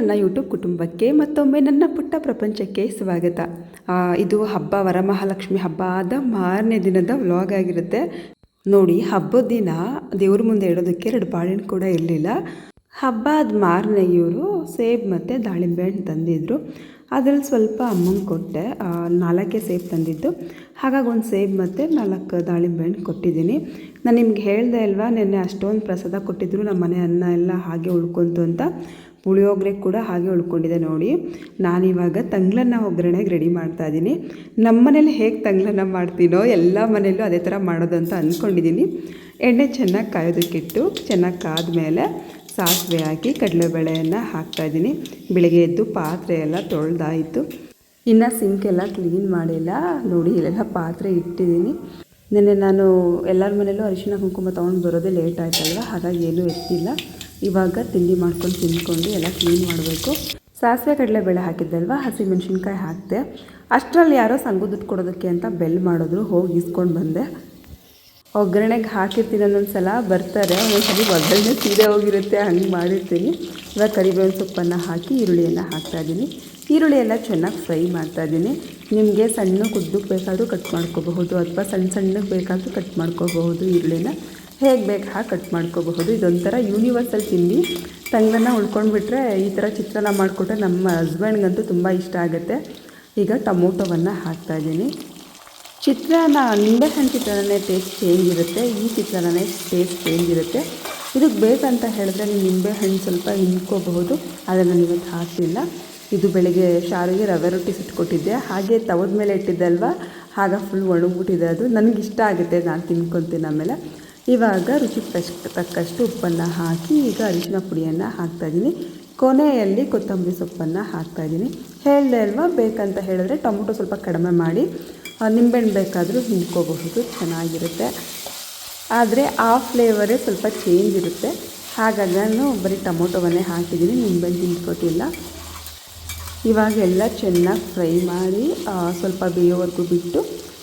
ನನ್ನ ಯೂಟ್ಯೂಬ್ ಕುಟುಂಬಕ್ಕೆ ಮತ್ತೊಮ್ಮೆ ನನ್ನ ಪುಟ್ಟ ಪ್ರಪಂಚಕ್ಕೆ ಸ್ವಾಗತ. ಇದು ಹಬ್ಬ, ವರಮಹಾಲಕ್ಷ್ಮಿ ಹಬ್ಬ ಆದ ಮಾರನೇ ದಿನದ ವ್ಲಾಗ್ ಆಗಿರುತ್ತೆ. ನೋಡಿ, ಹಬ್ಬದ ದಿನ ದೇವ್ರ ಮುಂದೆ ಇಡೋದಕ್ಕೆ ಎರಡು ಬಾಳೆಹಣ್ಣು ಕೂಡ ಇರಲಿಲ್ಲ. ಹಬ್ಬ ಆದ ಮಾರನೇ ಇವರು ಸೇಬ್ ಮತ್ತು ದಾಳಿಂಬೆ ಹಣ್ಣು ತಂದಿದ್ರು. ಅದರಲ್ಲಿ ಸ್ವಲ್ಪ ಅಮ್ಮಂಗೆ ಕೊಟ್ಟೆ. ನಾಲ್ಕೇ ಸೇಬ್ ತಂದಿದ್ದು. ಹಾಗಾಗಿ ಒಂದು ಸೇಬ್ ಮತ್ತು ನಾಲ್ಕು ದಾಳಿಂಬೆ ಹಣ್ಣು ಕೊಟ್ಟಿದ್ದೀನಿ. ನಾನು ನಿಮ್ಗೆ ಹೇಳ್ದೆ ಅಲ್ವಾ, ನಿನ್ನೆ ಅಷ್ಟೊಂದು ಪ್ರಸಾದ ಕೊಟ್ಟಿದ್ರು ನಮ್ಮ ಮನೆ ಅನ್ನ ಎಲ್ಲ ಹಾಗೆ ಉಳ್ಕೊಂತು ಅಂತ. ಪುಳಿಯೋಗರೆ ಕೂಡ ಹಾಗೆ ಉಳ್ಕೊಂಡಿದೆ ನೋಡಿ. ನಾನಿವಾಗ ತಂಗ್ಳನ್ನ ಒಗ್ಗರಣೆಗೆ ರೆಡಿ ಮಾಡ್ತಾ ಇದ್ದೀನಿ. ನಮ್ಮ ಮನೇಲಿ ಹೇಗೆ ತಂಗ್ಲನ್ನ ಮಾಡ್ತೀನೋ ಎಲ್ಲ ಮನೆಯಲ್ಲೂ ಅದೇ ಥರ ಮಾಡೋದು ಅಂತ ಅಂದ್ಕೊಂಡಿದ್ದೀನಿ ಎಣ್ಣೆ ಚೆನ್ನಾಗಿ ಕಾಯೋದಕ್ಕಿಟ್ಟು ಚೆನ್ನಾಗಿ ಕಾದ್ಮೇಲೆ ಸಾಸಿವೆ ಹಾಕಿ ಕಡಲೆಬೇಳೆಯನ್ನು ಹಾಕ್ತಾಯಿದ್ದೀನಿ ಬೆಳಗ್ಗೆ ಎದ್ದು ಪಾತ್ರೆ ಎಲ್ಲ ತೊಳೆದಾಯಿತು. ಇನ್ನು ಸಿಂಕ್ ಎಲ್ಲ ಕ್ಲೀನ್ ಮಾಡಿಲ್ಲ. ನೋಡಿ, ಇಲ್ಲೆಲ್ಲ ಪಾತ್ರೆ ಇಟ್ಟಿದ್ದೀನಿ. ನಿನ್ನೆ ನಾನು ಎಲ್ಲರ ಮನೇಲೂ ಅರಿಶಿನ ಕುಂಕುಮ ತೊಗೊಂಡು ಬರೋದೇ ಲೇಟ್ ಆಯ್ತಲ್ಲ ಹಾಗಾಗಿ ಏನೂ ಎತ್ತಿಲ್ಲ. ಇವಾಗ ತಿಂಡಿ ಮಾಡ್ಕೊಂಡು ತಿಂದ್ಕೊಂಡು ಎಲ್ಲ ಕ್ಲೀನ್ ಮಾಡಬೇಕು. ಸಾಸಿವೆ ಕಡಲೆಬೇಳೆ ಹಾಕಿದ್ದಲ್ವ ಹಸಿ ಮೆಣಸಿನ್ಕಾಯಿ ಹಾಕಿದೆ. ಅಷ್ಟರಲ್ಲಿ ಯಾರೋ ಸಂಗು ದುಡ್ಡು ಕೊಡೋದಕ್ಕೆ ಅಂತ ಬೆಲ್ ಮಾಡಿದ್ರು. ಹೋಗಿ ಇಸ್ಕೊಂಡು ಬಂದೆ. ಒಗ್ಗರಣೆಗೆ ಹಾಕಿರ್ತೀನಿ ಒಂದೊಂದು ಸಲ ಬರ್ತಾರೆ. ಒಂದೊಂದ್ಸಲ ಒಗ್ಗರಣೆ ಸೀದೆ ಹೋಗಿರುತ್ತೆ. ಹಂಗೆ ಮಾಡಿರ್ತೀನಿ. ಇವಾಗ ಕರಿಬೇವಿನ ಸೊಪ್ಪನ್ನು ಹಾಕಿ ಈರುಳ್ಳಿಯನ್ನು ಹಾಕ್ತಾಯಿದ್ದೀನಿ ಈರುಳ್ಳಿ ಎಲ್ಲ ಚೆನ್ನಾಗಿ ಫ್ರೈ ಮಾಡ್ತಾ ಇದ್ದೀನಿ. ನಿಮಗೆ ಸಣ್ಣ ಕುದ್ದಕ್ಕೆ ಬೇಕಾದರೂ ಕಟ್ ಮಾಡ್ಕೋಬಹುದು ಅಥವಾ ಸಣ್ಣ ಸಣ್ಣಕ್ಕೆ ಬೇಕಾದರೂ ಕಟ್ ಮಾಡ್ಕೋಬಹುದು ಈರುಳ್ಳಿನ. ಹೇಗೆ ಬೇಕು ಹಾಗೆ ಕಟ್ ಮಾಡ್ಕೋಬಹುದು. ಇದೊಂಥರ ಯೂನಿವರ್ಸಲ್ ತಿಂಡಿ. ತಂಗನ್ನ ಉಳ್ಕೊಂಡ್ಬಿಟ್ರೆ ಈ ಥರ ಚಿತ್ರಾನ್ನ ಮಾಡಿಕೊಟ್ರೆ ನಮ್ಮ ಹಸ್ಬೆಂಡ್ಗಂತೂ ತುಂಬ ಇಷ್ಟ ಆಗುತ್ತೆ. ಈಗ ಟೊಮೊಟೊವನ್ನು ಹಾಕ್ತಾಯಿದ್ದೀನಿ ಚಿತ್ರಾನ್ನ, ನಿಂಬೆಹಣ್ಣು ಚಿತ್ರಾನ್ನನೇ ಟೇಸ್ಟ್ ಚೇಂಜ್ ಇರುತ್ತೆ. ಈ ಚಿತ್ರಾನ್ನೇ ಟೇಸ್ಟ್ ಚೇಂಜ್ ಇರುತ್ತೆ. ಇದಕ್ಕೆ ಬೇಕಂತ ಹೇಳಿದ್ರೆ ನೀವು ನಿಂಬೆಹಣ್ಣು ಸ್ವಲ್ಪ ಹಿಂಡ್ಕೋಬಹುದು. ನಾನು ಇವತ್ತು ಹಾಕಿಲ್ಲ ಇದು ಬೆಳಗ್ಗೆ ಶಾರಿಗೆ ರವೆ ರೊಟ್ಟಿ ಸುಟ್ಕೊಟ್ಟಿದ್ದೆ. ಹಾಗೆ ತವದ ಮೇಲೆ ಇಟ್ಟಿದ್ದಲ್ವ ಆಗ ಫುಲ್ ಒಣಗ್ಬಿಟ್ಟಿದೆ ಅದು. ನನಗಿಷ್ಟ ಆಗುತ್ತೆ. ನಾನು ತಿನ್ಕೊತೀನಿ ಆಮೇಲೆ. ಇವಾಗ ರುಚಿ ತಕ್ಕ ತಕ್ಕಷ್ಟು ಉಪ್ಪನ್ನು ಹಾಕಿ ಈಗ ಅರಿಶಿನ ಪುಡಿಯನ್ನು ಹಾಕ್ತಾಯಿದ್ದೀನಿ ಕೊನೆಯಲ್ಲಿ ಕೊತ್ತಂಬರಿ ಸೊಪ್ಪನ್ನು ಹಾಕ್ತಾಯಿದ್ದೀನಿ ಹೇಳಿದೆ ಅಲ್ವಾ? ಬೇಕಂತ ಹೇಳಿದ್ರೆ ಟೊಮೊಟೊ ಸ್ವಲ್ಪ ಕಡಿಮೆ ಮಾಡಿ ನಿಂಬೆಹಣ್ಣು ಬೇಕಾದರೂ ಹಿಂಡ್ಕೋಬಹುದು ಚೆನ್ನಾಗಿರುತ್ತೆ. ಆದರೆ ಆ ಫ್ಲೇವರೇ ಸ್ವಲ್ಪ ಚೇಂಜ್ ಇರುತ್ತೆ. ಹಾಗಾಗಿ ನಾನು ಬರೀ ಟೊಮೊಟೊವನ್ನೇ ಹಾಕಿದ್ದೀನಿ, ನಿಂಬೆಹಣ್ಣು ಹಿಂಡ್ಕೋತಿಲ್ಲ ಇವಾಗೆಲ್ಲ ಚೆನ್ನಾಗಿ ಫ್ರೈ ಮಾಡಿ ಸ್ವಲ್ಪ ಬೇಯೋವರೆಗೂ ಬಿಟ್ಟು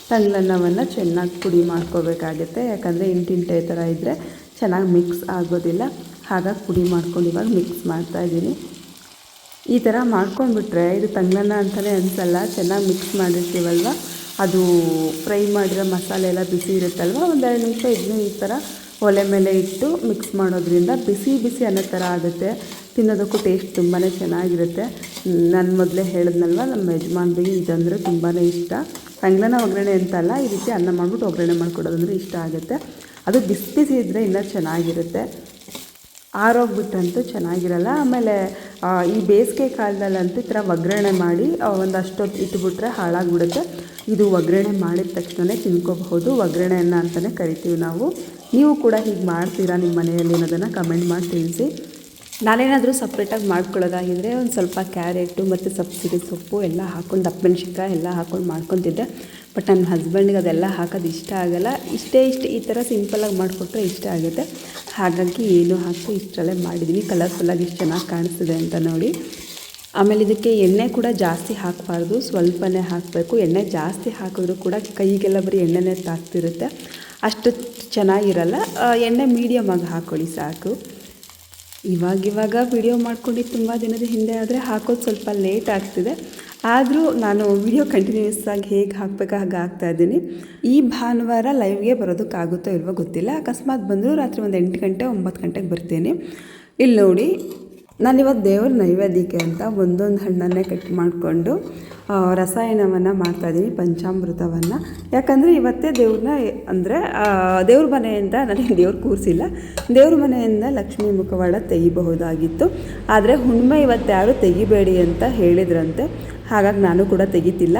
ತಂಗ್ಳನ್ನವನ್ನು ಚೆನ್ನಾಗಿ ಪುಡಿ ಮಾಡ್ಕೋಬೇಕಾಗುತ್ತೆ. ಯಾಕಂದರೆ ಇಂಟಿಂಟೆ ಥರ ಇದ್ದರೆ ಚೆನ್ನಾಗಿ ಮಿಕ್ಸ್ ಆಗೋದಿಲ್ಲ. ಹಾಗಾಗಿ ಪುಡಿ ಮಾಡ್ಕೊಂಡು ಇವಾಗ ಮಿಕ್ಸ್ ಮಾಡ್ತಾ ಇದ್ದೀನಿ. ಈ ಥರ ಮಾಡ್ಕೊಂಡ್ಬಿಟ್ರೆ ಇದು ತಂಗ್ಲನ್ನ ಅಂತಲೇ ಅನಿಸಲ್ಲ. ಚೆನ್ನಾಗಿ ಮಿಕ್ಸ್ ಮಾಡಿರ್ತೀವಲ್ವ? ಅದು ಫ್ರೈ ಮಾಡಿರೋ ಮಸಾಲೆ ಎಲ್ಲ ಬಿಸಿ ಇರುತ್ತಲ್ವ? ಒಂದೆರಡು ನಿಮಿಷ ಇದನ್ನು ಈ ಥರ ಒಲೆ ಮೇಲೆ ಇಟ್ಟು ಮಿಕ್ಸ್ ಮಾಡೋದ್ರಿಂದ ಬಿಸಿ ಬಿಸಿ ಅನ್ನೋ ಥರ ಆಗುತ್ತೆ. ತಿನ್ನೋದಕ್ಕೂ ಟೇಸ್ಟ್ ತುಂಬಾ ಚೆನ್ನಾಗಿರುತ್ತೆ. ನಾನು ಮೊದಲೇ ಹೇಳಿದ್ನಲ್ವ, ನಮ್ಮ ಯಜಮಾನ್ರಿಗೆ ಇದಂದರೆ ತುಂಬಾ ಇಷ್ಟ. ತಂಗ್ಳನ ಒಗ್ಗರಣೆ ಅಂತಲ್ಲ, ಈ ರೀತಿ ಅನ್ನ ಮಾಡಿಬಿಟ್ಟು ಒಗ್ಗರಣೆ ಮಾಡ್ಕೊಡೋದಂದ್ರೆ ಇಷ್ಟ ಆಗುತ್ತೆ. ಅದು ಬಿಸಿ ಬಿಸಿ ಇದ್ದರೆ ಇನ್ನೂ ಚೆನ್ನಾಗಿರುತ್ತೆ. ಆರೋಗ್ಬಿಟ್ಟಂತೂ ಚೆನ್ನಾಗಿರಲ್ಲ. ಆಮೇಲೆ ಈ ಬೇಸಿಗೆ ಕಾಲದಲ್ಲಂತೂ ಈ ಥರ ಒಗ್ಗರಣೆ ಮಾಡಿ ಒಂದು ಒಂದಷ್ಟೊತ್ತು ಇಟ್ಬಿಟ್ರೆ ಹಾಳಾಗ್ಬಿಡುತ್ತೆ. ಇದು ಒಗ್ಗರಣೆ ಮಾಡಿದ ತಕ್ಷಣ ತಿನ್ಕೋಬಹುದು. ಒಗ್ಗರಣೆಯನ್ನು ಅಂತಲೇ ಕರಿತೀವಿ ನಾವು. ನೀವು ಕೂಡ ಹೀಗೆ ಮಾಡ್ತೀರಾ ನಿಮ್ಮ ಮನೆಯಲ್ಲಿ ಅನ್ನೋದನ್ನು ಕಮೆಂಟ್ ಮಾಡಿ ತಿಳಿಸಿ. ನಾನೇನಾದರೂ ಸಪ್ರೇಟಾಗಿ ಮಾಡ್ಕೊಳ್ಳೋದಾಗಿದ್ದರೆ ಒಂದು ಸ್ವಲ್ಪ ಕ್ಯಾರೆಟು ಮತ್ತು ಸಬ್ಸಿಡಿ ಸೊಪ್ಪು ಎಲ್ಲ ಹಾಕ್ಕೊಂಡು ದಪ್ಪಮೆಣ್ಸಿನ್ಕಾಯಿ ಎಲ್ಲ ಹಾಕ್ಕೊಂಡು ಮಾಡ್ಕೊತಿದ್ದೆ. ಬಟ್ ನನ್ನ ಹಸ್ಬೆಂಡಿಗೆ ಅದೆಲ್ಲ ಹಾಕೋದು ಇಷ್ಟ ಆಗಲ್ಲ. ಇಷ್ಟೇ ಇಷ್ಟು ಈ ಥರ ಸಿಂಪಲಾಗಿ ಮಾಡಿಕೊಟ್ರೆ ಇಷ್ಟ ಆಗುತ್ತೆ. ಹಾಗಾಗಿ ಏನು ಹಾಕಿ ಇಷ್ಟರಲ್ಲೇ ಮಾಡಿದ್ದೀನಿ ಕಲರ್ಫುಲ್ಲಾಗಿ ಇಷ್ಟು ಚೆನ್ನಾಗಿ ಕಾಣಿಸ್ತಿದೆ ಅಂತ ನೋಡಿ. ಆಮೇಲೆ ಇದಕ್ಕೆ ಎಣ್ಣೆ ಕೂಡ ಜಾಸ್ತಿ ಹಾಕಬಾರ್ದು. ಸ್ವಲ್ಪನೇ ಹಾಕಬೇಕು. ಎಣ್ಣೆ ಜಾಸ್ತಿ ಹಾಕಿದ್ರೂ ಕೂಡ ಕೈಗೆಲ್ಲ ಬರೀ ಎಣ್ಣೆನೇ ತಾಕ್ತಿರುತ್ತೆ ಅಷ್ಟು ಚೆನ್ನಾಗಿರಲ್ಲ. ಎಣ್ಣೆ ಮೀಡಿಯಮ್ ಆಗಿ ಹಾಕ್ಕೊಳ್ಳಿ ಸಾಕು. ಇವಾಗಿವಾಗ ವಿಡಿಯೋ ಮಾಡ್ಕೊಂಡು ತುಂಬ ದಿನದ ಹಿಂದೆ ಆದರೆ ಹಾಕೋದು ಸ್ವಲ್ಪ ಲೇಟ್ ಆಗ್ತಿದೆ. ಆದರೂ ನಾನು ವಿಡಿಯೋ ಕಂಟಿನ್ಯೂಸ್ ಆಗಿ ಹೇಗೆ ಹಾಕಬೇಕು ಹಾಗೆ ಹಾಕ್ತಾ ಇದ್ದೀನಿ. ಈ ಭಾನುವಾರ ಲೈವ್ಗೆ ಬರೋದಕ್ಕಾಗುತ್ತೋ ಇಲ್ವೋ ಗೊತ್ತಿಲ್ಲ. ಅಕಸ್ಮಾತ್ ಬಂದರೂ ರಾತ್ರಿ ಒಂದು ಎಂಟು ಗಂಟೆ, ಒಂಬತ್ತು ಗಂಟೆಗೆ ಬರ್ತೀನಿ. ಇಲ್ಲಿ ನೋಡಿ ನಾನಿವತ್ತು ದೇವ್ರ ನೈವೇದ್ಯಕ್ಕೆ ಅಂತ ಒಂದೊಂದು ಹಣ್ಣನ್ನೇ ಕಟ್ ಮಾಡಿಕೊಂಡು ರಸಾಯನವನ್ನು ಮಾಡ್ತಾಯಿದ್ದೀನಿ ಪಂಚಾಮೃತವನ್ನು. ಯಾಕಂದರೆ ಇವತ್ತೇ ದೇವ್ರನ್ನ ಅಂದರೆ ದೇವ್ರ ಮನೆಯಿಂದ ನನಗೆ ದೇವ್ರು ಕೂರಿಸಿಲ್ಲ ದೇವ್ರ ಮನೆಯಿಂದ ಲಕ್ಷ್ಮೀ ಮುಖವಾಡ ತೆಗಿಬಹುದಾಗಿತ್ತು. ಆದರೆ ಹುಣ್ಣಿಮೆ ಇವತ್ತು ಯಾರು ತೆಗಿಬೇಡಿ ಅಂತ ಹೇಳಿದ್ರಂತೆ. ಹಾಗಾಗಿ ನಾನು ಕೂಡ ತೆಗಿತಿಲ್ಲ.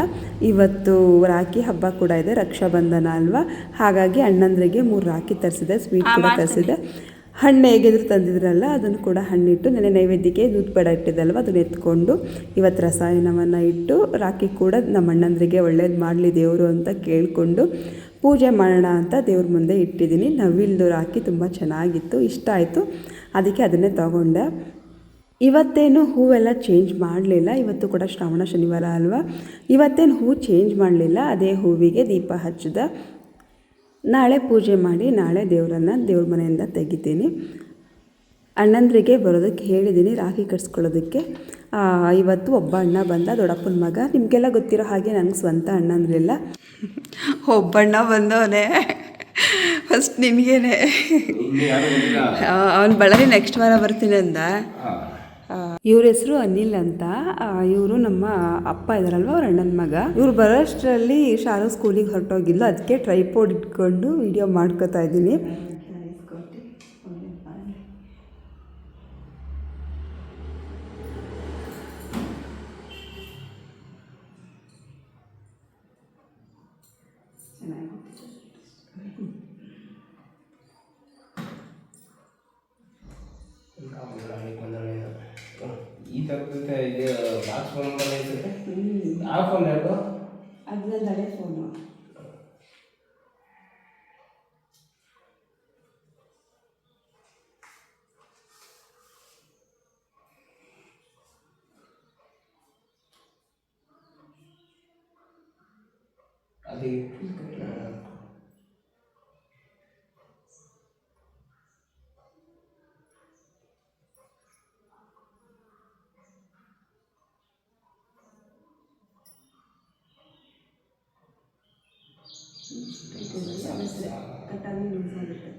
ಇವತ್ತು ರಾಖಿ ಹಬ್ಬ ಕೂಡ ಇದೆ ರಕ್ಷಾಬಂಧನ ಅಲ್ವಾ? ಹಾಗಾಗಿ ಅಣ್ಣಂದ್ರಿಗೆ ಮೂರು ರಾಖಿ ತರಿಸಿದೆ ಸ್ವೀಟ್ ಕೂಡ ತರಿಸಿದೆ. ಹಣ್ಣು ಹೇಗಿದ್ರು ತಂದಿದ್ರಲ್ಲ, ಅದನ್ನು ಕೂಡ ಹಣ್ಣಿಟ್ಟು, ನೆನೆ ನೈವೇದ್ಯಕ್ಕೆ ದೂದ್ ಬೇಡ ಇಟ್ಟಿದ್ದಲ್ವ, ಅದನ್ನ ಎತ್ಕೊಂಡು ಇವತ್ತು ರಸಾಯನವನ್ನು ಇಟ್ಟು ರಾಖಿ ಕೂಡ ನಮ್ಮ ಅಣ್ಣಂದ್ರಿಗೆ ಒಳ್ಳೇದು ಮಾಡಲಿ ದೇವರು ಅಂತ ಕೇಳಿಕೊಂಡು ಪೂಜೆ ಮಾಡೋಣ ಅಂತ ದೇವ್ರ ಮುಂದೆ ಇಟ್ಟಿದ್ದೀನಿ. ನವಿಲ್ದು ರಾಖಿ ತುಂಬ ಚೆನ್ನಾಗಿತ್ತು, ಇಷ್ಟ ಆಯಿತು. ಅದಕ್ಕೆ ಅದನ್ನೇ ತಗೊಂಡೆ. ಇವತ್ತೇನು ಹೂವೆಲ್ಲ ಚೇಂಜ್ ಮಾಡಲಿಲ್ಲ. ಇವತ್ತು ಕೂಡ ಶ್ರಾವಣ ಶನಿವಾರ ಅಲ್ವಾ? ಇವತ್ತೇನು ಹೂ ಚೇಂಜ್ ಮಾಡಲಿಲ್ಲ. ಅದೇ ಹೂವಿಗೆ ದೀಪ ಹಚ್ಚಿದ. ನಾಳೆ ಪೂಜೆ ಮಾಡಿ ನಾಳೆ ದೇವರನ್ನು ದೇವ್ರ ಮನೆಯಿಂದ ತೆಗಿತೀನಿ. ಅಣ್ಣಂದ್ರಿಗೆ ಬರೋದಕ್ಕೆ ಹೇಳಿದ್ದೀನಿ ರಾಖಿ ಕಟ್ಸ್ಕೊಳ್ಳೋದಕ್ಕೆ. ಇವತ್ತು ಒಬ್ಬ ಅಣ್ಣ ಬಂದ ದೊಡ್ಡಪ್ಪನ ಮಗ ನಿಮಗೆಲ್ಲ ಗೊತ್ತಿರೋ ಹಾಗೆ ನನಗೆ ಸ್ವಂತ ಅಣ್ಣಂದ್ರೆಲ್ಲ ಒಬ್ಬಣ್ಣ ಬಂದವನೇ ಫಸ್ಟ್ ನಿಮಗೇನೆ. ಅವನು ಬಳ್ಳಾರಿ ನೆಕ್ಸ್ಟ್ ವಾರ ಬರ್ತೀನಿ ಅಂದ. ಇವ್ರ ಹೆಸರು ಅನಿಲ್ ಅಂತ. ಇವರು ನಮ್ಮ ಅಪ್ಪ ಇದಾರಲ್ವ ಅವ್ರ ಅಣ್ಣನ ಮಗ. ಇವ್ರು ಬರೋಷ್ಟರಲ್ಲಿ ಶಾರು ಸ್ಕೂಲಿಗೆ ಹೊರಟೋಗಿಲ್ಲ ಅದಕ್ಕೆ ಟ್ರೈಪೋಡ್ ಇಟ್ಕೊಂಡು ವಿಡಿಯೋ ಮಾಡ್ಕೋತಾ ಇದ್ದೀನಿ. ಥರದ್ದು ಇದು ಬಾಕ್ಸ್ ಫೋನ್ ಆ ಫೋನ್ ಯಾವುದು? ಅದು ನನ್ನ ಹಳೆ ಫೋನು ಅದು ಕಟ್ಟಾಗಿ ಯೂಸ್ ಆಗುತ್ತೆ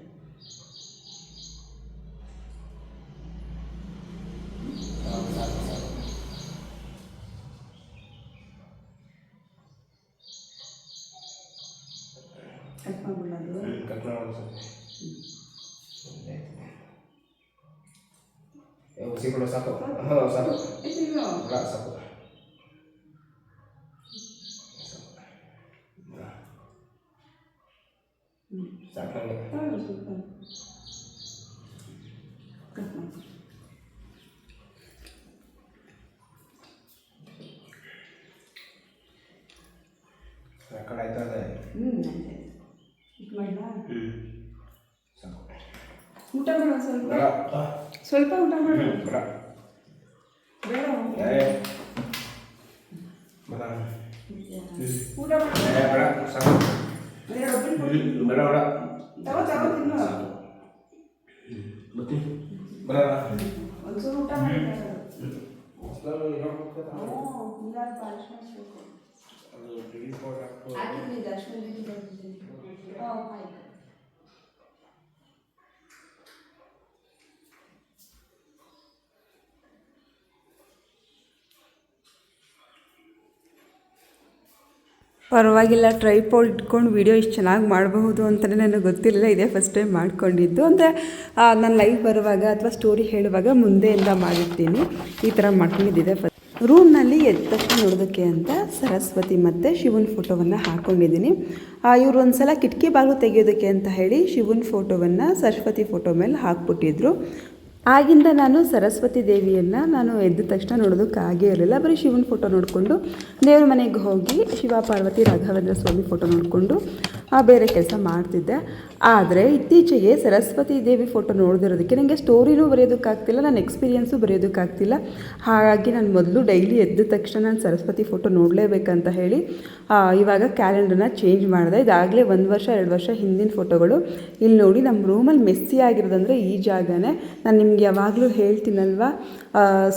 ಕಟ್ ಮಾಡ್ಬಿಡೋದು ಕಟ್ ಮಾಡೋದು ಹುಸಿ ಕೊಡು ಸಾಕು ಹಾಂ ಸಾಕು ಬೇಡ ಸಾಕು ಸಾಕು ನನಗೆ ಆ ಕಡೆ ಆಯ್ತಾ ಅದೇ ಹ್ಞೂ ಆಯ್ತು ಇದು ಮಾಡಲಾ ಹ್ಞೂ ಸಾಕು ಊಟ ಮಾಡೋ ಸ್ವಲ್ಪ ಸ್ವಲ್ಪ ಊಟ ಮಾಡು ಬೇಡ ಬೇಡ ಊಟ ಮಾಡು ಬೇಡ ಸಾಕು ಬೇಡ ಬೇಡ ತಗೋ ತಗೋ ತಿನ್ನು ಬರ್ತೀನಿ ಬರೋಣ ಒಂಚೂರು ಊಟ ಮಾಡಿ ಅದು ಟಿವಿ ಫೋಟೋ ಹಾಕು ಬರ್ತಿದ್ದೀನಿ ಹಾಂ ಆಯ್ತು ಪರವಾಗಿಲ್ಲ ಟ್ರೈಪೋಲ್ ಇಟ್ಕೊಂಡು ವೀಡಿಯೋ ಇಷ್ಟು ಚೆನ್ನಾಗಿ ಮಾಡಬಹುದು ಅಂತಲೇ ನನಗೆ ಗೊತ್ತಿರಲಿಲ್ಲ. ಇದೇ ಫಸ್ಟ್ ಟೈಮ್ ಮಾಡ್ಕೊಂಡಿದ್ದು. ಅಂದರೆ ನಾನು ಲೈವ್ ಬರುವಾಗ ಅಥವಾ ಸ್ಟೋರಿ ಹೇಳುವಾಗ ಮುಂದೆಯಿಂದ ಮಾಡಿರ್ತೀನಿ. ಈ ಥರ ಮಾಡ್ಕೊಂಡಿದ್ದಿದೆ ಫಸ್ಟ್ ರೂಮ್ನಲ್ಲಿ ಎದ್ದ ತಕ್ಷಣ ನೋಡೋದಕ್ಕೆ ಅಂತ ಸರಸ್ವತಿ ಮತ್ತು ಶಿವನ ಫೋಟೋವನ್ನು ಹಾಕ್ಕೊಂಡಿದ್ದೀನಿ ಇವರು ಒಂದು ಸಲ ಕಿಟಕಿ ಬಾಗಿಲು ತೆಗೆಯೋದಕ್ಕೆ ಅಂತ ಹೇಳಿ ಶಿವನ ಫೋಟೋವನ್ನು ಸರಸ್ವತಿ ಫೋಟೋ ಮೇಲೆ ಹಾಕ್ಬಿಟ್ಟಿದ್ರು. ಆಗಿಂದ ನಾನು ಸರಸ್ವತಿ ದೇವಿಯನ್ನು ನಾನು ಎದ್ದ ತಕ್ಷಣ ನೋಡೋದಕ್ಕಾಗೇ ಇರಲಿಲ್ಲ. ಬರೀ ಶಿವನ ಫೋಟೋ ನೋಡಿಕೊಂಡು ದೇವ್ರ ಮನೆಗೆ ಹೋಗಿ ಶಿವ ಪಾರ್ವತಿ ರಾಘವೇಂದ್ರ ಸ್ವಾಮಿ ಫೋಟೋ ನೋಡಿಕೊಂಡು ಬೇರೆ ಕೆಲಸ ಮಾಡ್ತಿದ್ದೆ. ಆದರೆ ಇತ್ತೀಚೆಗೆ ಸರಸ್ವತಿ ದೇವಿ ಫೋಟೋ ನೋಡಿದಿರೋದಕ್ಕೆ ನನಗೆ ಸ್ಟೋರಿನೂ ಬರೆಯೋದಕ್ಕಾಗ್ತಿಲ್ಲ ನನ್ನ ಎಕ್ಸ್ಪೀರಿಯೆನ್ಸು ಬರೆಯೋದಕ್ಕಾಗ್ತಿಲ್ಲ ಹಾಗಾಗಿ ನಾನು ಮೊದಲು ಡೈಲಿ ಎದ್ದ ತಕ್ಷಣ ನಾನು ಸರಸ್ವತಿ ಫೋಟೋ ನೋಡಲೇಬೇಕಂತ ಹೇಳಿ ಆ, ಇವಾಗ ಕ್ಯಾಲೆಂಡರ್ನ ಚೇಂಜ್ ಮಾಡಿದೆ. ಇದಾಗಲೇ ಒಂದು ವರ್ಷ ಎರಡು ವರ್ಷ ಹಿಂದಿನ ಫೋಟೋಗಳು ಇಲ್ಲಿ ನೋಡಿ ನಮ್ಮ ರೂಮಲ್ಲಿ ಮೆಸ್ಸಿ ಆಗಿರೋದಂದರೆ ಈ ಜಾಗನೇ. ನಾನು ನಿಮ್ಗೆ ಯಾವಾಗಲೂ ಹೇಳ್ತೀನಲ್ವ?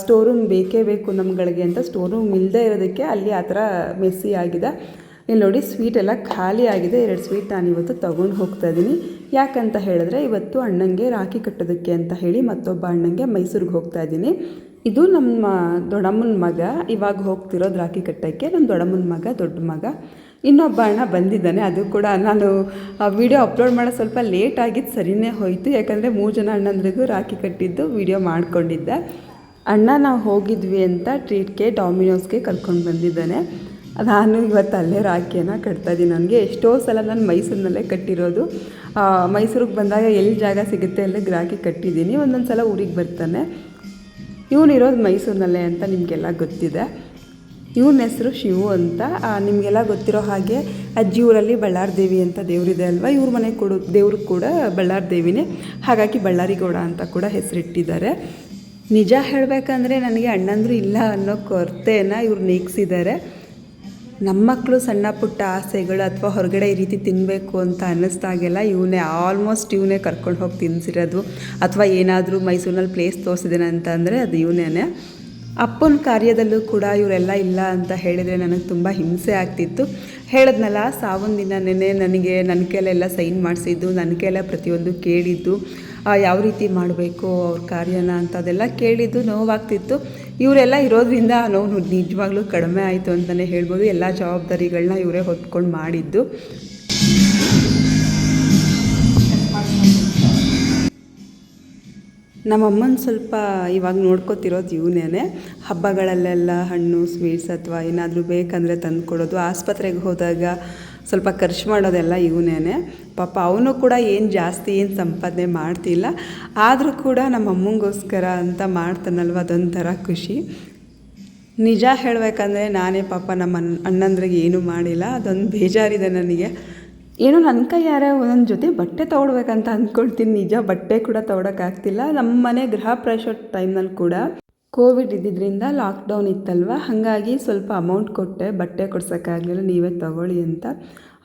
ಸ್ಟೋರ್ ರೂಮ್ ಬೇಕೇ ಬೇಕು ನಮ್ಗಳಿಗೆ ಅಂತ. ಸ್ಟೋರ್ ರೂಮ್ ಇಲ್ಲದೆ ಇರೋದಕ್ಕೆ ಅಲ್ಲಿ ಆ ಥರ ಮೆಸ್ಸಿ ಆಗಿದೆ. ಇಲ್ಲಿ ನೋಡಿ ಸ್ವೀಟ್ ಎಲ್ಲ ಖಾಲಿ ಆಗಿದೆ. ಎರಡು ಸ್ವೀಟ್ ನಾನು ಇವತ್ತು ತೊಗೊಂಡು ಹೋಗ್ತಾ ಇದ್ದೀನಿ ಯಾಕಂತ ಹೇಳಿದ್ರೆ, ಇವತ್ತು ಅಣ್ಣಂಗೆ ರಾಖಿ ಕಟ್ಟೋದಕ್ಕೆ ಅಂತ ಹೇಳಿ ಮತ್ತೊಬ್ಬ ಅಣ್ಣಂಗೆ ಮೈಸೂರಿಗೆ ಹೋಗ್ತಾ ಇದ್ದೀನಿ ಇದು ನಮ್ಮ ದೊಡ್ಡಮ್ಮನ ಮಗ. ಇವಾಗ ಹೋಗ್ತಿರೋದು ರಾಖಿ ಕಟ್ಟೋಕ್ಕೆ. ನಮ್ಮ ದೊಡ್ಡಮ್ಮನ ಮಗ, ದೊಡ್ಡ ಮಗ. ಇನ್ನೊಬ್ಬ ಅಣ್ಣ ಬಂದಿದ್ದಾನೆ, ಅದು ಕೂಡ ನಾನು ವಿಡಿಯೋ ಅಪ್ಲೋಡ್ ಮಾಡೋ ಸ್ವಲ್ಪ ಲೇಟ್ ಆಗಿದ್ದು ಸರಿನೇ ಹೋಯಿತು. ಯಾಕಂದರೆ ಮೂರು ಜನ ಅಣ್ಣಂದ್ರಿಗೂ ರಾಖಿ ಕಟ್ಟಿದ್ದು ವಿಡಿಯೋ ಮಾಡಿಕೊಂಡಿದ್ದೆ. ಅಣ್ಣ, ನಾವು ಹೋಗಿದ್ವಿ ಅಂತ ಟ್ರೀಟ್ಗೆ ಡಾಮಿನೋಸ್ಗೆ ಕರ್ಕೊಂಡು ಬಂದಿದ್ದಾನೆ. ನಾನು ಇವತ್ತು ಅಲ್ಲೇ ರಾಖಿಯನ್ನು ಕಟ್ತಾ ಇದ್ದೀನಿ. ನನಗೆ ಎಷ್ಟೋ ಸಲ ನಾನು ಮೈಸೂರಿನಲ್ಲೇ ಕಟ್ಟಿರೋದು. ಮೈಸೂರಿಗೆ ಬಂದಾಗ ಎಲ್ಲಿ ಜಾಗ ಸಿಗುತ್ತೆ ಅಲ್ಲೇ ರಾಖಿ ಕಟ್ಟಿದ್ದೀನಿ. ಒಂದೊಂದು ಸಲ ಊರಿಗೆ ಬರ್ತಾನೆ. ಇವನಿರೋದು ಮೈಸೂರಿನಲ್ಲೇ ಅಂತ ನಿಮಗೆಲ್ಲ ಗೊತ್ತಿದೆ. ಇವನ ಹೆಸರು ಶಿವು ಅಂತ ನಿಮಗೆಲ್ಲ ಗೊತ್ತಿರೋ ಹಾಗೆ ಅಜ್ಜಿ ಊರಲ್ಲಿ ಬಳ್ಳಾರಿ ದೇವಿ ಅಂತ ದೇವರಿದೆ ಅಲ್ವಾ? ಇವ್ರ ಮನೆ ಕೊಡು ದೇವ್ರಿಗೆ ಕೂಡ ಬಳ್ಳಾರಿ ದೇವಿನೇ. ಹಾಗಾಗಿ ಬಳ್ಳಾರಿ ಗೌಡ ಅಂತ ಕೂಡ ಹೆಸರಿಟ್ಟಿದ್ದಾರೆ. ನಿಜ ಹೇಳಬೇಕಂದ್ರೆ ನನಗೆ ಅಣ್ಣಂದ್ರು ಇಲ್ಲ ಅನ್ನೋ ಕೊರತೆಯನ್ನು ಇವ್ರು ನೀಗಿಸಿದ್ದಾರೆ. ನಮ್ಮ ಮಕ್ಕಳು ಸಣ್ಣ ಪುಟ್ಟ ಆಸೆಗಳು ಅಥವಾ ಹೊರಗಡೆ ಈ ರೀತಿ ತಿನ್ನಬೇಕು ಅಂತ ಅನ್ನಿಸ್ದಾಗೆಲ್ಲ ಇವನೇ, ಆಲ್ಮೋಸ್ಟ್ ಇವನೇ ಕರ್ಕೊಂಡು ಹೋಗಿ ತಿನ್ನಿಸಿರೋದು ಅಥವಾ ಏನಾದರೂ ಮೈಸೂರಿನಲ್ಲಿ ಪ್ಲೇಸ್ ತೋರಿಸಿದ್ದೇನೆ ಅಂತ ಅಂದರೆ ಅದು ಇವನೇ ಅಪ್ಪನ ಕಾರ್ಯದಲ್ಲೂ ಕೂಡ ಇವರೆಲ್ಲ ಇಲ್ಲ ಅಂತ ಹೇಳಿದರೆ ನನಗೆ ತುಂಬ ಹಿಂಸೆ ಆಗ್ತಿತ್ತು. ಹೇಳಿದ್ನಲ್ಲ, ಸಾವೊಂದು ದಿನ ನೆನೆ ನನಗೆ ನನ್ನ ಕೈಲೆಲ್ಲ ಸೈನ್ ಮಾಡಿಸಿದ್ದು ನನ್ನ ಕೈಲ ಪ್ರತಿಯೊಂದು ಕೇಳಿದ್ದು ಯಾವ ರೀತಿ ಮಾಡಬೇಕು ಅವ್ರ ಕಾರ್ಯನ ಅಂತ ಅದೆಲ್ಲ ಕೇಳಿದ್ದು ನೋವಾಗ್ತಿತ್ತು. ಇವರೆಲ್ಲ ಇರೋದ್ರಿಂದ ಆ ನೋವು ನಿಜವಾಗ್ಲೂ ಕಡಿಮೆ ಆಯಿತು ಅಂತಲೇ ಹೇಳ್ಬೋದು. ಎಲ್ಲ ಜವಾಬ್ದಾರಿಗಳನ್ನ ಇವರೇ ಹೊತ್ಕೊಂಡು ಮಾಡಿದ್ದು. ನಮ್ಮಮ್ಮನ ಸ್ವಲ್ಪ ಇವಾಗ ನೋಡ್ಕೊತಿರೋದು ಇವನೇ ಹಬ್ಬಗಳಲ್ಲೆಲ್ಲ ಹಣ್ಣು ಸ್ವೀಟ್ಸ್ ಅಥವಾ ಏನಾದರೂ ಬೇಕಂದರೆ ತಂದು ಕೊಡೋದು ಆಸ್ಪತ್ರೆಗೆ ಹೋದಾಗ ಸ್ವಲ್ಪ ಖರ್ಚು ಮಾಡೋದೆಲ್ಲ ಇವನೇ ಪಾಪ ಅವನು ಕೂಡ ಏನು ಜಾಸ್ತಿ ಏನು ಸಂಪಾದನೆ ಮಾಡ್ತಿಲ್ಲ. ಆದರೂ ಕೂಡ ನಮ್ಮಮ್ಮಂಗೋಸ್ಕರ ಅಂತ ಮಾಡ್ತಾನಲ್ವ ಅದೊಂಥರ ಖುಷಿ. ನಿಜ ಹೇಳಬೇಕಂದ್ರೆ ನಾನೇ ಪಾಪ ನಮ್ಮ ಅಣ್ಣ ಅಣ್ಣಂದ್ರಿಗೆ ಏನೂ ಮಾಡಿಲ್ಲ. ಅದೊಂದು ಬೇಜಾರಿದೆ ನನಗೆ. ಏನೋ ನನ್ನ ಕೈಯಾರೆ ಒಂದೊಂದು ಜೊತೆ ಬಟ್ಟೆ ತೊಗೊಳ್ಬೇಕಂತ ಅಂದ್ಕೊಳ್ತೀನಿ ನಿಜ ಬಟ್ಟೆ ಕೂಡ ತೊಗೊಳಕ್ಕಾಗ್ತಿಲ್ಲ ನಮ್ಮ ಮನೆ ಗೃಹ ಪ್ರವೇಶ ಟೈಮ್ನಲ್ಲಿ ಕೂಡ ಕೋವಿಡ್ ಇದ್ದಿದ್ದರಿಂದ ಲಾಕ್ಡೌನ್ ಇತ್ತಲ್ವ? ಹಾಗಾಗಿ ಸ್ವಲ್ಪ ಅಮೌಂಟ್ ಕೊಟ್ಟೆ. ಬಟ್ಟೆ ಕೊಡ್ಸೋಕ್ಕಾಗಲಿಲ್ಲ ನೀವೇ ತಗೊಳ್ಳಿ ಅಂತ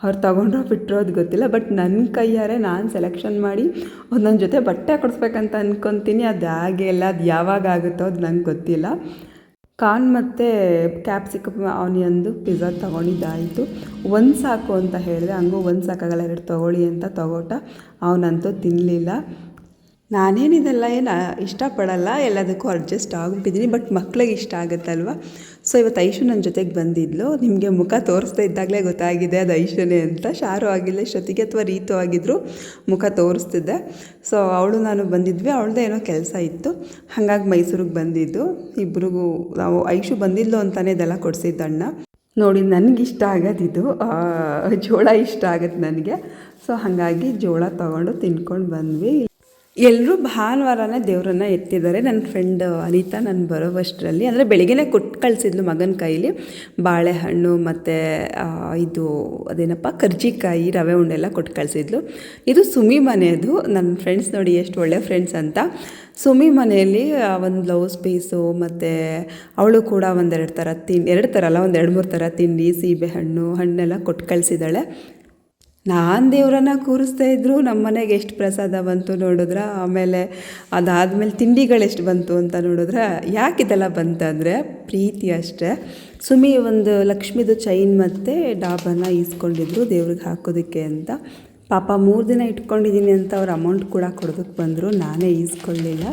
ಅವ್ರು ತೊಗೊಂಡ್ರೋ ಬಿಟ್ಟಿರೋದು ಗೊತ್ತಿಲ್ಲ. ಬಟ್ ನನ್ನ ಕೈಯಾರೆ ನಾನು ಸೆಲೆಕ್ಷನ್ ಮಾಡಿ ಒಂದೊಂದು ಜೊತೆ ಬಟ್ಟೆ ಕೊಡಿಸ್ಬೇಕಂತ ಅಂದ್ಕೊತೀನಿ ಅದು ಹಾಗೆ ಇಲ್ಲ ಅದು ಯಾವಾಗ ಆಗುತ್ತೋ ಅದು ನಂಗೆ ಗೊತ್ತಿಲ್ಲ. ಕಾರ್ನ್ ಮತ್ತು ಕ್ಯಾಪ್ಸಿಕಮ್ ಆನಿಯನ್ದು ಪಿಜ್ಜಾ ತೊಗೊಂಡಿದ್ದಾಯಿತು. ಒಂದು ಸಾಕು ಅಂತ ಹೇಳಿದೆ. ಹಂಗೂ ಒಂದು ಸಾಕಾಗಲ್ಲ. ಎರಡು ತೊಗೊಳ್ಳಿ ಅಂತ ತೊಗೊಟ. ಅವನಂತೂ ತಿನ್ನಲಿಲ್ಲ ನಾನೇನಿದೆಲ್ಲ ಏನು ಇಷ್ಟಪಡಲ್ಲ, ಎಲ್ಲದಕ್ಕೂ ಅಡ್ಜಸ್ಟ್ ಆಗಿಬಿಟ್ಟಿದ್ದೀನಿ ಬಟ್ ಮಕ್ಳಿಗೆ ಇಷ್ಟ ಆಗುತ್ತಲ್ವ? ಸೊ ಇವತ್ತು ಐಶು ನನ್ನ ಜೊತೆಗೆ ಬಂದಿದ್ಲು. ನಿಮಗೆ ಮುಖ ತೋರಿಸ್ತಾ ಇದ್ದಾಗಲೇ ಗೊತ್ತಾಗಿದೆ ಅದು ಐಶುನೇ ಅಂತ. ಶಾರು ಆಗಿಲ್ಲ, ಇಷ್ಟೊತ್ತಿಗೆ ಅಥವಾ ರೀತು ಆಗಿದ್ರು ಮುಖ ತೋರಿಸ್ತಿದ್ದೆ. ಸೊ ಅವಳು ನಾನು ಬಂದಿದ್ವಿ, ಅವಳದೇ ಏನೋ ಕೆಲಸ ಇತ್ತು. ಹಾಗಾಗಿ ಮೈಸೂರಿಗೆ ಬಂದಿದ್ದು. ಇಬ್ಬರಿಗೂ ನಾವು ಐಶು ಬಂದಿದ್ಲು ಅಂತಲೇ ಇದೆಲ್ಲ ಕೊಡಿಸಿದ್ದಣ್ಣ ನೋಡಿ, ನನಗೆ ಇಷ್ಟ ಆಗೋದಿದು ಜೋಳ ಇಷ್ಟ ಆಗುತ್ತೆ ನನಗೆ. ಸೊ ಹಾಗಾಗಿ ಜೋಳ ತೊಗೊಂಡು ತಿನ್ಕೊಂಡು ಬಂದ್ವಿ. ಎಲ್ಲರೂ ಭಾನುವಾರನೇ ದೇವರನ್ನ ಎತ್ತಿದ್ದಾರೆ. ನನ್ನ ಫ್ರೆಂಡ್ ಅನಿತಾ ನಾನು ಬರೋವಷ್ಟರಲ್ಲಿ. ಅಂದರೆ ಬೆಳಿಗ್ಗೆನೇ ಕೊಟ್ಟು ಕಳಿಸಿದ್ಲು ಮಗನ ಕೈಲಿ. ಬಾಳೆಹಣ್ಣು ಮತ್ತು ಇದು ಅದೇನಪ್ಪ, ಕರ್ಜಿಕಾಯಿ, ರವೆ ಉಂಡೆಲ್ಲ ಕೊಟ್ಟು ಕಳಿಸಿದ್ಲು. ಇದು ಸುಮಿ ಮನೆಯದು ನನ್ನ ಫ್ರೆಂಡ್ಸ್ ನೋಡಿ ಎಷ್ಟು ಒಳ್ಳೆ ಫ್ರೆಂಡ್ಸ್ ಅಂತ. ಸುಮಿ ಮನೆಯಲ್ಲಿ ಒಂದು ಬ್ಲೌಸ್ ಪೀಸು ಮತ್ತು ಅವಳು ಕೂಡ ಒಂದೆರಡು ಥರ ತಿಂಡಿ ಎರಡು ಥರ ಅಲ್ಲ, ಒಂದು ಎರಡು ಮೂರು ಥರ ತಿಂಡಿ, ಸೀಬೆ ಹಣ್ಣು, ಹಣ್ಣೆಲ್ಲ ಕೊಟ್ಟು ಕಳಿಸಿದ್ದಾಳೆ. ನಾನು ದೇವರನ್ನ ಕೂರಿಸ್ತಾ ಇದ್ರು ನಮ್ಮ ಮನೆಗೆ ಎಷ್ಟು ಪ್ರಸಾದ ಬಂತು ನೋಡಿದ್ರೆ? ಆಮೇಲೆ ಅದಾದಮೇಲೆ ತಿಂಡಿಗಳೆಷ್ಟು ಬಂತು ಅಂತ ನೋಡಿದ್ರೆ? ಯಾಕೆ ಇದೆಲ್ಲ ಬಂತಂದರೆ ಪ್ರೀತಿ ಅಷ್ಟೇ. ಸುಮಿ ಒಂದು ಲಕ್ಷ್ಮಿದು ಚೈನ್ ಮತ್ತು ಡಾಬನ್ನ ಈಸ್ಕೊಂಡಿದ್ರು ದೇವ್ರಿಗೆ ಹಾಕೋದಕ್ಕೆ ಅಂತ. ಪಾಪ ಮೂರು ದಿನ ಇಟ್ಕೊಂಡಿದ್ದೀನಿ ಅಂತ ಅವ್ರು ಅಮೌಂಟ್ ಕೂಡ ಕೊಡೋದಕ್ಕೆ ಬಂದರು, ನಾನೇ ಈಸ್ಕೊಳ್ಳಿಲ್ಲ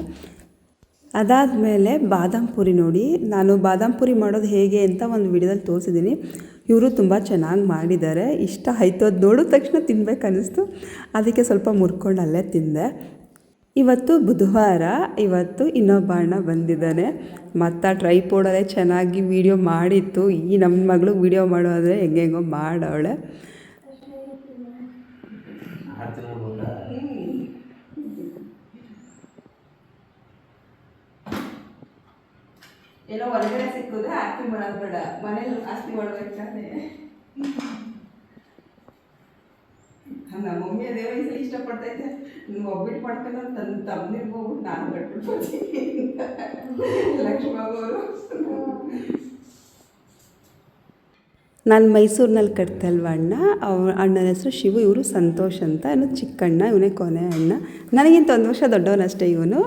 ಅದಾದಮೇಲೆ ಬಾದಾಮ್ ಪುರಿ ನೋಡಿ, ನಾನು ಬಾದಾಮ್ ಪುರಿ ಮಾಡೋದು ಹೇಗೆ ಅಂತ ಒಂದು ವಿಡಿಯೋದಲ್ಲಿ ತೋರಿಸಿದ್ದೀನಿ ಇವರು ತುಂಬ ಚೆನ್ನಾಗಿ ಮಾಡಿದ್ದಾರೆ. ಇಷ್ಟ ಆಯಿತು ಅದು ನೋಡಿದ ತಕ್ಷಣ ತಿನ್ಬೇಕನ್ನಿಸ್ತು. ಅದಕ್ಕೆ ಸ್ವಲ್ಪ ಮುರ್ಕೊಂಡು ಅಲ್ಲೇ ತಿಂದೆ. ಇವತ್ತು ಬುಧವಾರ, ಇವತ್ತು ಇನ್ನೊಬ್ಬ ಅಣ್ಣ ಬಂದಿದ್ದಾನೆ. ಮತ್ತು ಟ್ರೈಪೋಡಲ್ಲೇ ಚೆನ್ನಾಗಿ ವೀಡಿಯೋ ಮಾಡಿತ್ತು. ಈ ನಮ್ಮ ಮಗಳು ವೀಡಿಯೋ ಮಾಡೋದ್ರೆ ಹೆಂಗೆಂಗೋ ಮಾಡವಳೆ. ಏನೋ ಹೊರಗಡೆ ಸಿಕ್ಕಿದ್ರೆ ಆಸ್ತಿ ಮಾಡೋದು ಬೇಡ. ಮನೇಲಿ ಆಸ್ತಿ ಮಾಡ್ಬೇಕಾದ್ರೆ. ನಮ್ಮ ಮಮ್ಮಿ ಅದೇ ವಯಸ್ಸಲ್ಲಿ ಇಷ್ಟಪಡ್ತೈತೆ ನೀವು ಒಬ್ಬಿಟ್ಟು ಮಾಡ್ಕೊಂಡು ತನ್ನ ತಮ್ಮನಿಗೆ ಹೋಗ್ಬಿಟ್ಟು ನಾನು ಬಾಬು ಲಕ್ಷ್ಮವರು ನಾನು ಮೈಸೂರಿನಲ್ಲಿ ಕಟ್ತಲ್ವ ಅಣ್ಣ? ಅವ ಅಣ್ಣನ ಹೆಸರು ಶಿವು, ಇವರು ಸಂತೋಷ್ ಅಂತ. ಇವನು ಚಿಕ್ಕಣ್ಣ, ಇವನೇ ಕೊನೆ ಅಣ್ಣ. ನನಗಿಂತ ಒಂದು ವರ್ಷ ದೊಡ್ಡವನಷ್ಟೇ ಇವನು.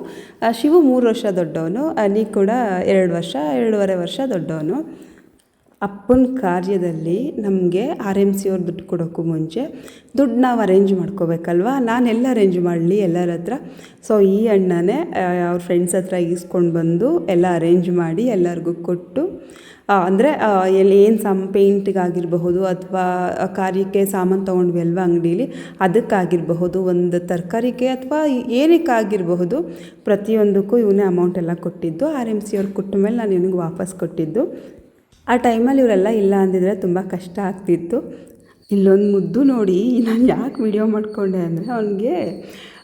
ಶಿವು ಮೂರು ವರ್ಷ ದೊಡ್ಡವನು. ಅನಿ ಕೂಡ ಎರಡು ವರ್ಷ, ಎರಡೂವರೆ ವರ್ಷ ದೊಡ್ಡವನು. ಅಪ್ಪನ ಕಾರ್ಯದಲ್ಲಿ ನಮಗೆ ಆರ್ ಎಂ ಸಿ ಅವ್ರು ದುಡ್ಡು ಕೊಡೋಕ್ಕೂ ಮುಂಚೆ ದುಡ್ಡು ನಾವು ಅರೇಂಜ್ ಮಾಡ್ಕೋಬೇಕಲ್ವ? ನಾನೆಲ್ಲ ಅರೇಂಜ್ ಮಾಡಲಿ ಎಲ್ಲರ ಹತ್ರ. ಸೊ ಈ ಅಣ್ಣನೇ ಅವ್ರ ಫ್ರೆಂಡ್ಸ್ ಹತ್ರ ಈಸ್ಕೊಂಡು ಬಂದು ಎಲ್ಲ ಅರೇಂಜ್ ಮಾಡಿ ಎಲ್ಲರಿಗೂ ಕೊಟ್ಟು ಅಂದರೆ ಎಲ್ಲಿ ಏನು ಸಮ್ ಪೇಂಟಿಗಾಗಿರಬಹುದು ಅಥವಾ ಕಾರ್ಯಕ್ಕೆ ಸಾಮಾನು ತೊಗೊಂಡ್ವಿ ಅಲ್ವಾ ಅಂಗಡೀಲಿ, ಅದಕ್ಕಾಗಿರಬಹುದು, ಒಂದು ತರಕಾರಿಗೆ ಅಥವಾ ಏನಕ್ಕಾಗಿರಬಹುದು, ಪ್ರತಿಯೊಂದಕ್ಕೂ ಇವನೇ ಅಮೌಂಟ್ ಎಲ್ಲ ಕೊಟ್ಟಿದ್ದು. ಆರ್ ಎಂ ಸಿ ಅವ್ರು ಕೊಟ್ಟ ಮೇಲೆ ನಾನು ಇವನಿಗೆ ವಾಪಸ್ ಕೊಟ್ಟಿದ್ದು. ಆ ಟೈಮಲ್ಲಿ ಇವರೆಲ್ಲ ಇಲ್ಲ ಅಂದಿದ್ರೆ ತುಂಬ ಕಷ್ಟ ಆಗ್ತಿತ್ತು. ಇಲ್ಲೊಂದು ಮುದ್ದು ನೋಡಿ, ನಾನು ಯಾಕೆ ವಿಡಿಯೋ ಮಾಡಿಕೊಂಡೆ ಅಂದರೆ ಅವನಿಗೆ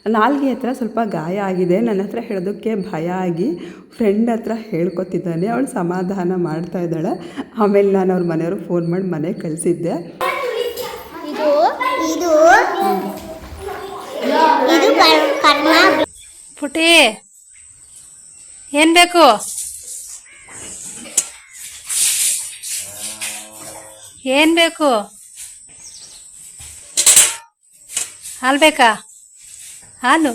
ನಾಲ್ಗೆ ಹತ್ರ ಸ್ವಲ್ಪ ಗಾಯ ಆಗಿದೆ. ನನ್ನ ಹತ್ರ ಹೇಳೋದಕ್ಕೆ ಭಯ ಆಗಿ ಫ್ರೆಂಡ್ ಹತ್ರ ಹೇಳ್ಕೊತಿದ್ದಾನೆ. ಅವಳು ಸಮಾಧಾನ ಮಾಡ್ತಾ ಇದ್ದಾಳೆ. ಆಮೇಲೆ ನಾನು ಅವ್ರ ಮನೆಯವರು ಫೋನ್ ಮಾಡಿ ಮನೆಗೆ ಕಳಿಸಿದ್ದೆ. ಇದು ಪುಟಿ ಏನ್ ಬೇಕು? ಏನ್ ಬೇಕು? ಹಾಲು ಬೇಕಾ? ಹಾಲು?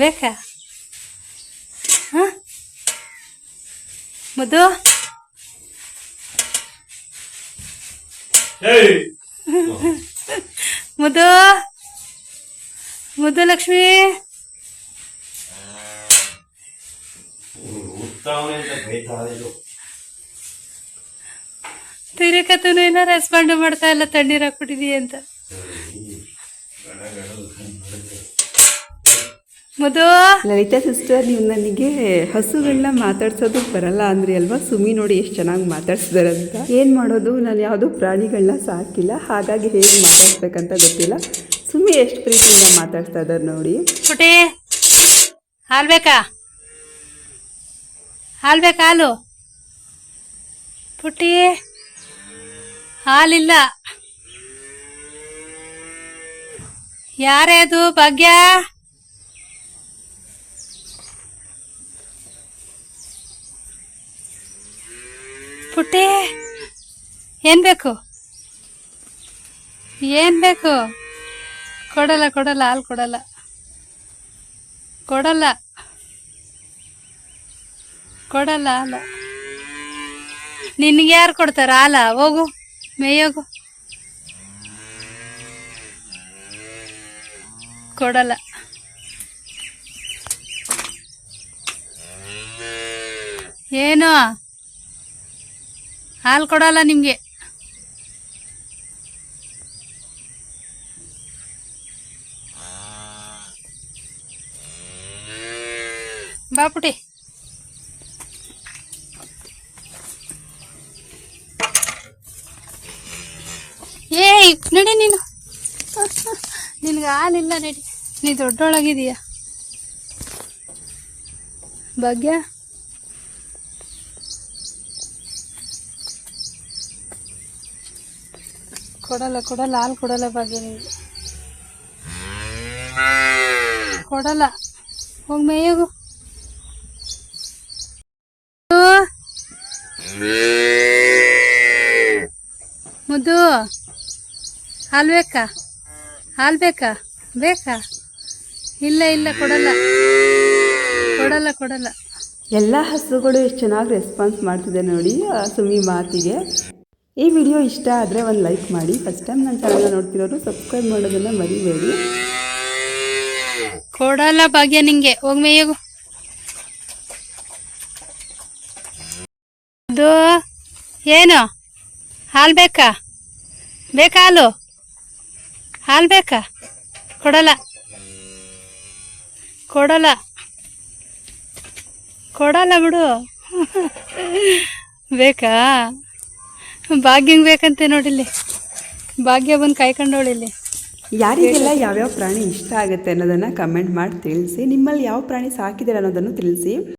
ಬೇಕಾ? ಹಾಂ? ಮುದ್ದು ಮುದ್ದು ಮುದ್ದು ಲಕ್ಷ್ಮಿ? ತಿರಿಕತನು ಏನೋ ರೆಸ್ಪಾಂಡ್ ಮಾಡ್ತಾ ಇಲ್ಲ ತಣ್ಣೀರ್ ಹಾಕ್ಬಿಟ್ಟಿದೀಯ ಅಂತ. ಮುದು ಲಲಿತಾ ಸಿಸ್ಟರ್ ನೀವು ನನಗೆ ಹಸುಗಳನ್ನ ಮಾತಾಡ್ಸೋದು ಬರಲ್ಲ ಅಂದ್ರೆ ಅಲ್ವಾ? ಸುಮಿ ನೋಡಿ ಎಷ್ಟು ಚೆನ್ನಾಗಿ ಮಾತಾಡ್ಸಿದಾರೆ ಅಂತ ಏನು ಮಾಡೋದು? ನಾನು ಯಾವುದೂ ಪ್ರಾಣಿಗಳನ್ನ ಸಾಕಿಲ್ಲ. ಹಾಗಾಗಿ ಹೇಗೆ ಮಾತಾಡ್ಸ್ಬೇಕಂತ ಗೊತ್ತಿಲ್ಲ. ಸುಮಿ ಎಷ್ಟು ಪ್ರೀತಿಯಿಂದ ಮಾತಾಡ್ತಾ ಇದ್ದಾರೆ ನೋಡಿ. ಪುಟಿ ಹಾಲು ಬೇಕಾ? ಹಾಲು ಬೇಕಾ ಹಾಲು? ಪುಟಿ ಹಾಲಿಲ್ಲ. ಯಾರೇ ಅದು ಭಾಗ್ಯ? ಪುಟ್ಟಿ, ಏನ್ ಬೇಕು? ಏನ್ ಬೇಕು? ಕೊಡಲ್ಲ ಕೊಡಲ್ಲ, ಹಾಲು ಕೊಡಲ್ಲ. ಕೊಡಲ್ಲ. ಕೊಡಲ್ಲ ಹಾಲು. ನಿನ್ಗೆ ಯಾರು ಕೊಡ್ತಾರ? ಹಾಲ, ಹೋಗು, ಮೇಯೋಗು. ಕೊಡಲ್ಲ. ಏನು? ಹಾಲು ಕೊಡಲ್ಲ ನಿಮಗೆ. ಬಾಪುಟಿ ಏಯ್ ನಡಿ ನೀನು. ನಿನ್ಗೆ ಹಾಲಿಲ್ಲ ನಡಿ. ನೀ ದೊಡ್ಡೊಳಗಿದೀಯ? ಭಾಗ್ಯ? ಕೊಡಲ್ಲ ಕೊಡಲ್ಲ, ಹಾಲು ಕೊಡಲ್ಲ ಭಾಗ್ಯ ನಿಂಗೆ. ಕೊಡಲ್ಲ. ಹೋಗಿ ಮೇಯೋಗು. ಮುದ್ದು. ಹಾಲು ಬೇಕಾ? ಹಾಲು ಬೇಕಾ? ಬೇಕಾ? ಇಲ್ಲ ಇಲ್ಲ ಕೊಡಲ್ಲ. ಕೊಡಲ್ಲ ಕೊಡಲ್ಲ. ಎಲ್ಲ ಹಸುಗಳು ಎಷ್ಟು ಚೆನ್ನಾಗಿ ರೆಸ್ಪಾನ್ಸ್ ಮಾಡ್ತಿದೆ ನೋಡಿ ಸುಮಿ ಮಾತಿಗೆ. ಈ ವಿಡಿಯೋ ಇಷ್ಟ ಆದರೆ ಒಂದು ಲೈಕ್ ಮಾಡಿ. ಫಸ್ಟ್ ಟೈಮ್ ನನ್ನ ಚಾನಲ್ ನೋಡ್ತಿರೋರು ಸಬ್ಸ್ಕ್ರೈಬ್ ಮಾಡೋದನ್ನು ಮರಿಬೇಡಿ. ಕೊಡಲ್ಲ ಭಾಗ್ಯ ನಿಂಗೆ. ಹೋಗ್ ಮೇಯೋಗು ಅದು ಏನು? ಹಾಲು ಬೇಕಾ? ಬೇಕಾ ಹಾಲು? ಹಾಲು ಬೇಕಾ? ಕೊಡಲ್ಲ. ಕೊಡಲ್ಲ. ಕೊಡಲ್ಲ ಬಿಡು. ಬೇಕಾ? ಭಾಗ್ಯಂಗೆ ಬೇಕಂತೆ ನೋಡಿಲ್ಲಿ. ಭಾಗ್ಯ ಬಂದು ಕಾಯ್ಕೊಂಡವಳಿಲ್ಲಿ ಯಾರಿಗೆಲ್ಲ ಯಾವ್ಯಾವ ಪ್ರಾಣಿ ಇಷ್ಟ ಆಗುತ್ತೆ ಅನ್ನೋದನ್ನು ಕಮೆಂಟ್ ಮಾಡಿ ತಿಳಿಸಿ. ನಿಮ್ಮಲ್ಲಿ ಯಾವ ಪ್ರಾಣಿ ಸಾಕಿದ್ದೀರ ಅನ್ನೋದನ್ನು ತಿಳಿಸಿ.